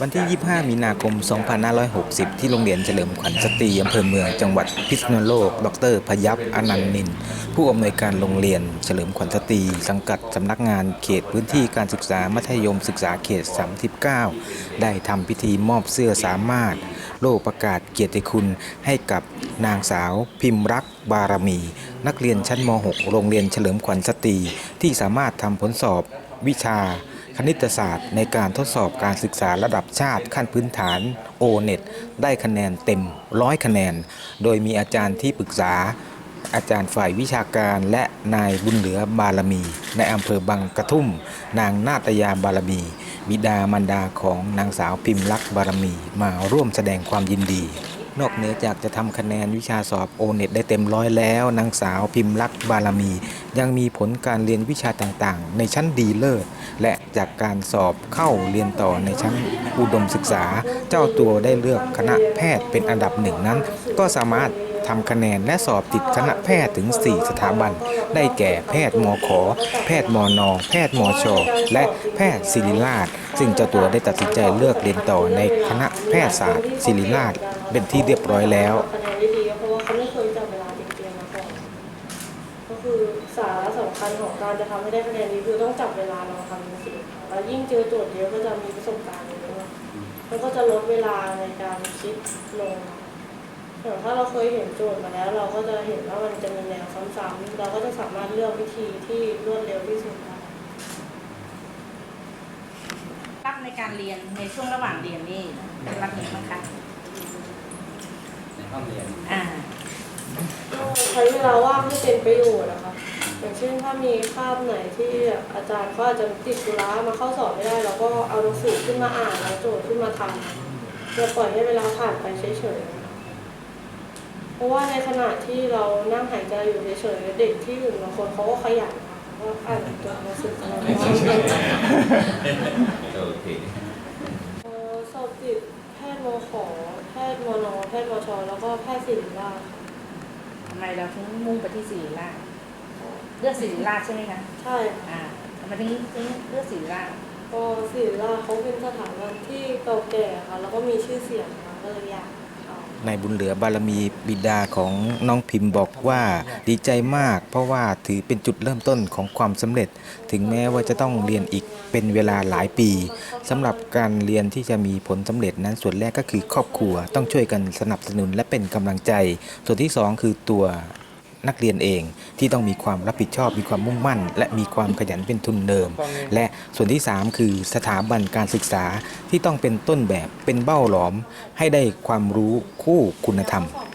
วันที่ 25 มีนาคม 2560 ที่โรงเรียนเฉลิมขวัญสตรีอำเภอเมืองจังหวัดพิษณุโลก ดรพยับอนันต์นิน ผู้อำนวยการโรงเรียนเฉลิมขวัญสตรี สังกัดสำนักงานเขตพื้นที่การศึกษามัธยมศึกษาเขต 39 ได้ทำพิธีมอบเสื้อสามารถ โล่ประกาศเกียรติคุณให้กับนางสาวพิมรักบารมี นักเรียนชั้นม .6 โรงเรียนเฉลิมขวัญสตรีที่สามารถทำผลสอบวิชา คณิตศาสตร์ในการทดสอบการศึกษาระดับชาติขั้นพื้นฐาน o n e t ได้คะแนนเต็มร้อยคะแนน โดยมีอาจารย์ที่ปรึกษา อาจารย์ฝ่ายวิชาการและนายบุญเหลือบารมี ในอำเภอบางกระทุ่ม นางนาตยาบารมี บิดามารดาของนางสาวพิมพ์ลักษ์บารมีมาร่วมแสดงความยินดีนอกเหนือจากจะทำคะแนนวิชาสอบโอเน็ตได้เต็มร้อยแล้วนางสาวพิมพ์ลักษ์บารมี ยังมีผลการเรียนวิชาต่างๆ ในชั้นดีเลิศและจากการสอบเข้าเรียนต่อในชั้นอุดมศึกษา เจ้าตัวได้เลือกคณะแพทย์เป็นอันดับหนึ่งนั้น ก็สามารถทำคะแนนและสอบติดคณะแพทย์ถึง 4 สถาบัน ได้แก่แพทย์มขแพทย์มนแพทย์มชและแพทย์ศิริราช ซึ่งเจ้าตัวได้ตัดสินใจเลือกเรียนต่อในคณะแพทยศาสตร์ศิริราช เป็นที่เรียบร้อยแล้ว คัญของการจะทำให้ได้คะแนนดีคือต้องจับเวลาเราทำสิ่งแล้วยิ่งเจอโจทย์เยอะก็จะมีประสบการณ์เยอะแล้วก็จะลดเวลาในการคิดลงอย่างถ้าเราเคยเห็นโจทย์มาแล้ว เราก็จะเห็นว่ามันจะมีแนวซ้ำๆเราก็จะสามารถเลือกวิธีที่รวดเร็วที่สุดได้รับในการเรียนในช่วงระหว่างเรียนนี่รับยังไงบ้างคะในห้องเรียนอ่าก็ใช้เวลาว่างให้เป็นประโยชน์นะคะ อย่างเช่นถ้ามีคาบไหนที่อาจารย์เขาอาจจะติดธุระมาเข้าสอบไม่ได้เราก็เอาหนังสือขึ้นมาอ่านเอาโจทย์ขึ้นมาทำอย่าปล่อยให้เวลาผ่านไปเฉยๆนะคะเพราะว่าในขณะที่เรานั่งหายใจอยู่เฉยๆเด็กที่อื่นบางคนเขาก็ขยันนะคะเขาก็อ่านตัวหนังสือกันเราโอเคเอ่อสอบติดแพทย์มขแพทย์มนแพทย์มชแล้วก็แพทย์ศิริราชค่ะทำไมเราถึงมุ่งไปที่ศิริราช เลือกศิริราชใช่ไหมคะใช่ค่ะอ่าทำไมถึงถึงเลือกศิริราชก็ศิริราชเขาเป็นสถาบันที่เก่าแก่ค่ะ แล้วก็มีชื่อเสียงค่ะก็เลยอยากเอานายบุญเหลือบารมีบิดาของน้องพิมพ์บอกว่าดีใจมาก เพราะว่าถือเป็นจุดเริ่มต้นของความสำเร็จ ถึงแม้ว่าจะต้องเรียนอีกเป็นเวลาหลายปีสำหรับการเรียนที่จะมีผลสำเร็จนั้นส่วนแรกก็คือครอบครัวต้องช่วยกันสนับสนุนและเป็นกำลังใจ ส่วนที่สองคือตัว นักเรียนเอง ที่ต้องมีความรับผิดชอบ มีความมุ่งมั่น และมีความขยันเป็นทุนเดิม และส่วนที่ 3 คือสถาบันการศึกษาที่ต้องเป็นต้นแบบเป็นเบ้าหลอม ให้ได้ความรู้คู่คุณธรรมสอบ